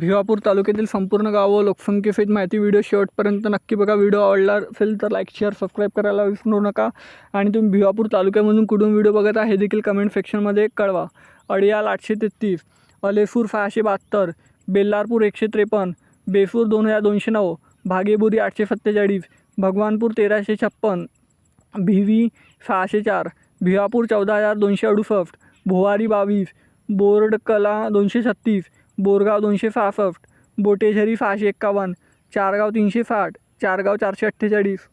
भिवापूर तालुक्यातील संपूर्ण गावं लोकसंख्येसहित माहिती व्हिडिओ शेवटपर्यंत नक्की बघा. व्हिडिओ आवडला असेल तर लाईक शेअर सबस्क्राईब करायला विसरू नका. आणि तुम्ही भिवापूर तालुक्यामधून कुठून व्हिडिओ बघत आहे हे देखील कमेंट सेक्शनमध्ये कळवा. अडियाल आठशे तेहतीस अलेसूर सहाशे बहात्तर बेल्लारपूर एकशे त्रेपन्न बेसूर दोन हजार दोनशे नऊ भागेबुरी आठशे सत्तेचाळीस भगवानपूर तेराशे छप्पन भिवी सहाशे चार भिवापूर चौदा हजार दोनशे अडुसष्ट भोवारी बावीस बोर्डकला दोनशे छत्तीस बोरगाव दोनशे सहासष्ट बोटेझरी सहाशे एक्कावन्न चारगाव तीनशे साठ चारगाव चारशे अठ्ठेचाळीस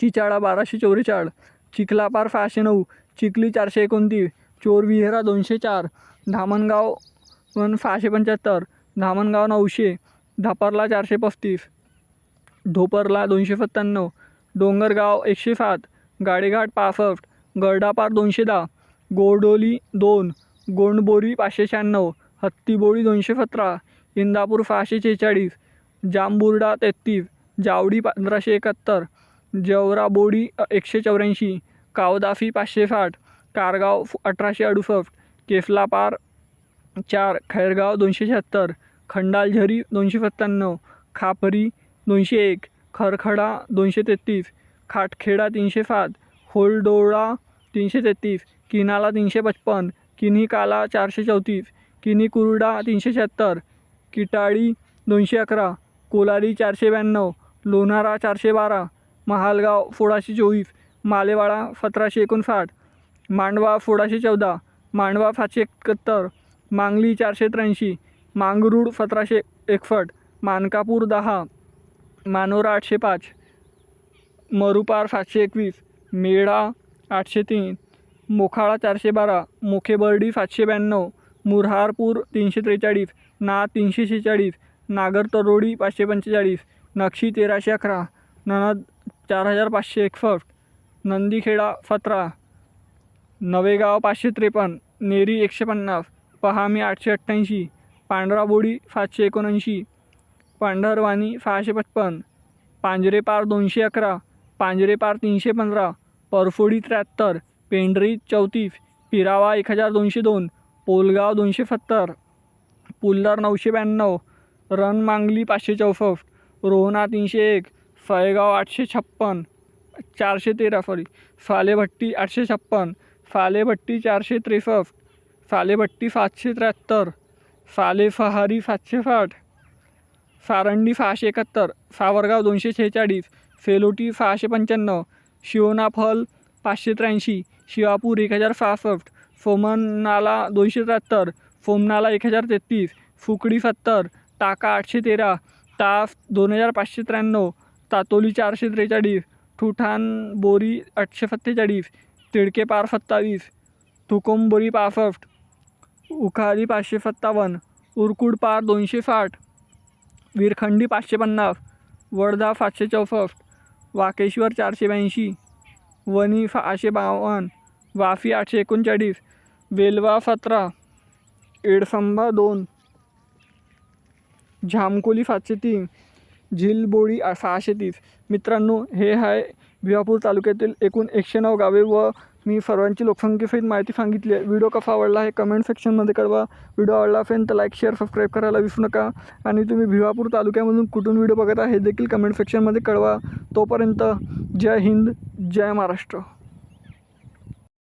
चिचाळा बाराशे चौवेचाळ चिखलापार सहाशे नऊ चिखली चारशे एकोणतीस चोरविहेरा दोनशे चार धामणगाव वन सहाशे पंच्याहत्तर धामणगाव नऊशे धापरला चारशे पस्तीस धोपरला दोनशे सत्त्याण्णव डोंगरगाव एकशे सात गाडेघाट पासष्ट गरडापार दोनशे दहा गोरडोली दोन गोंडबोरी पाचशे शहाण्णव हत्तीबोळी दोनशे सतरा इंदापूर सहाशे शेहेचाळीस जांबुर्डा तेहतीस जावडी पंधराशे एकाहत्तर जवराबोडी एकशे चौऱ्याऐंशी कावदाफी पाचशे साठ कारगाव अठराशे अडुसष्ट केसलापार चार खैरगाव दोनशे शहात्तर खंडालझरी दोनशे सत्त्याण्णव खापरी दोनशे एक खरखडा दोनशे तेहतीस खाटखेडा तीनशे सात होलडोळा तीनशे तेहतीस किनाला तीनशे पचपन्न किन्हीकाला चारशे चौतीस किनी कुरुडा तीनशे शहात्तर किटाळी दोनशे अकरा कोलारी चारशे ब्याण्णव लोणारा चारशे बारा महालगाव सोळाशे चोवीस मालेवाडा सतराशे एकोणसाठ मांडवा सोळाशे चौदा मांडवा सातशे एकाहत्तर मांगली चारशे त्र्याऐंशी मांगरूळ सतराशे एकसष्ट मानकापूर दहा मानोरा आठशे पाच मरुपार सातशे एकवीस मेढा आठशे तीन मोखाळा चारशे बारा मोखेबर्डी सातशे ब्याण्णव मुरहारपूर तीनशे त्रेचाळीस ना तीनशे शेहेचाळीस नागर तरोडी पाचशे पंचेचाळीस नक्षी तेराशे अकरा ननद चार हजार पाचशे एकसष्ट नंदीखेडा सतरा नवेगाव पाचशे त्रेपन्न नेरी एकशे पन्नास पहामी आठशे अठ्ठ्याऐंशी पांढराबोडी सातशे एकोणऐंशी पांढरवाणी सहाशे पचपन्न पांजरेपार दोनशे अकरा पांजरेपार तीनशे पंधरा परफोडी त्र्याहत्तर पेंढरी चौतीस पिरावा एक हजार दोनशे दोन पोलगाव दोनशे सत्तर पुल्लार नऊशे ब्याण्णव रणमांगली पाचशे चौसष्ट रोहना तीनशे एक फळेगाव आठशे छप्पन चारशे तेरा सॉरी सालेभट्टी आठशे छप्पन सालेभट्टी चारशे त्रेसष्ट सालेभट्टी सातशे त्र्याहत्तर सालेसहारी सातशे साठ सारंडी सहाशे एकाहत्तर सावरगाव दोनशे शेहेचाळीस सेलोटी सहाशे पंच्याण्णव शिवनाफल पाचशे त्र्याऐंशी शिवापूर एक हजार सहासष्ट फोमनाला दोनशे त्र्याहत्तर फोमनाला एक हजार तेहतीस फुकडी सत्तर टाका आठशे तेरा ताफ दोन हजार पाचशे त्र्याण्णव तातोली चारशे त्रेचाळीस ठुठाण बोरी आठशे सत्तेचाळीस तिडके पार सत्तावीस तुकोंबोरी पासष्ट उखारी पाचशे सत्तावन्न उरकुडपार दोनशे साठ विरखंडी पाचशे पन्नास वडधा सातशे चौसष्ट वाकेश्वर चारशे ब्याऐंशी वणी सहाशे बावन्न वाफी आठशे एकोणचाळीस वेलवा सतरा एडसंबा दोन झामकोली सातशे तीन झिलबोळी सहाशे तीस. मित्रांनो हे आहे भिवापूर तालुक्यातील एकूण एकशे नऊ गावे व मी सर्वांची लोकसंख्येसहित माहिती सांगितली आहे. व्हिडिओ कसा आवडला हे कमेंट सेक्शनमध्ये कळवा. व्हिडिओ आवडला असेल तर लाईक शेअर सबस्क्राईब करायला विसरू नका. आणि तुम्ही भिवापूर तालुक्यामधून कुठून व्हिडिओ बघत आहे हे देखील कमेंट सेक्शनमध्ये कळवा. तोपर्यंत जय हिंद जय महाराष्ट्र.